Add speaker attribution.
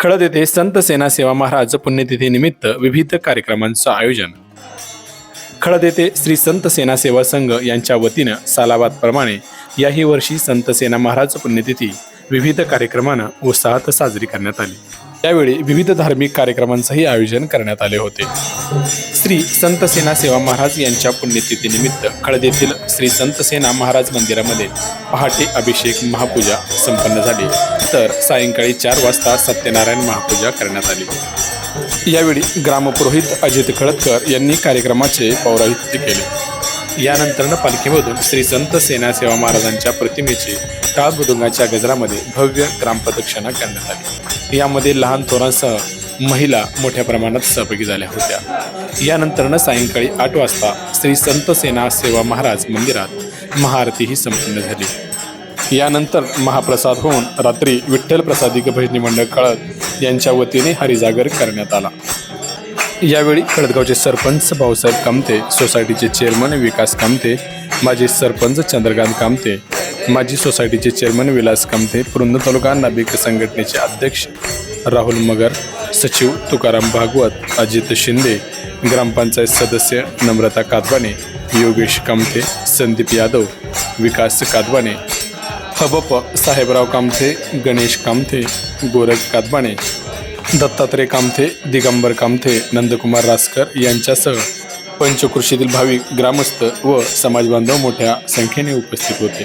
Speaker 1: खळद येथे संत सेना सेवा महाराज पुण्यतिथीनिमित्त विविध कार्यक्रमांचं आयोजन. खळद येथे श्री संत सेना सेवा संघ यांच्या वतीनं सालाबादप्रमाणे याही वर्षी संत सेना महाराज पुण्यतिथी विविध कार्यक्रमानं उत्साहात साजरी करण्यात आली. यावेळी विविध धार्मिक कार्यक्रमांचंही आयोजन करण्यात आले होते. श्री संत सेना सेवा महाराज यांच्या पुण्यतिथीनिमित्त खळदेतील श्री संत सेना महाराज मंदिरामध्ये पहाटे अभिषेक महापूजा संपन्न झाली. तर सायंकाळी चार वाजता सत्यनारायण महापूजा करण्यात आली. यावेळी ग्रामपुरोहित अजित खळदकर यांनी कार्यक्रमाचे पौराहित्य केले. यानंतरनं पालखीमधून श्री संत सेना सेवा महाराजांच्या प्रतिमेची टाळ मृदुंगाच्या गजरामध्ये भव्य ग्रामप्रदक्षिणा करण्यात आली. यामध्ये लहान थोरांसह महिला मोठ्या प्रमाणात सहभागी झाल्या होत्या. यानंतरनं सायंकाळी आठ वाजता श्री संत सेना सेवा महाराज मंदिरात महाआरतीही संपन्न झाली. यानंतर महाप्रसाद होऊन रात्री विठ्ठल प्रसादिक भजनी मंडळ कळत यांच्या वतीने हरिजागर करण्यात आला. यावेळी खडदगावचे सरपंच भाऊसाहेब कामते सोसायटीचे चेअरमन विकास कामते माजी सरपंच चंद्रकांत कामते माजी सोसायटीचे चेअरमन विलास कामते पुरंदर तालुका नाभिक संघटनेचे अध्यक्ष राहुल मगर सचिव तुकाराम भागवत अजित शिंदे ग्रामपंचायत सदस्य नम्रता कादवाने योगेश कामते संदीप यादव विकास कादवाने हबप साहेबराव कामथे गणेश कामथे गोरख कादबाणे दत्तात्रय कामथे दिगंबर कामथे नंदकुमार रासकर यांच्यासह पंचकृषीतील भाविक ग्रामस्थ व समाजबांधव मोठ्या संख्येने उपस्थित होते.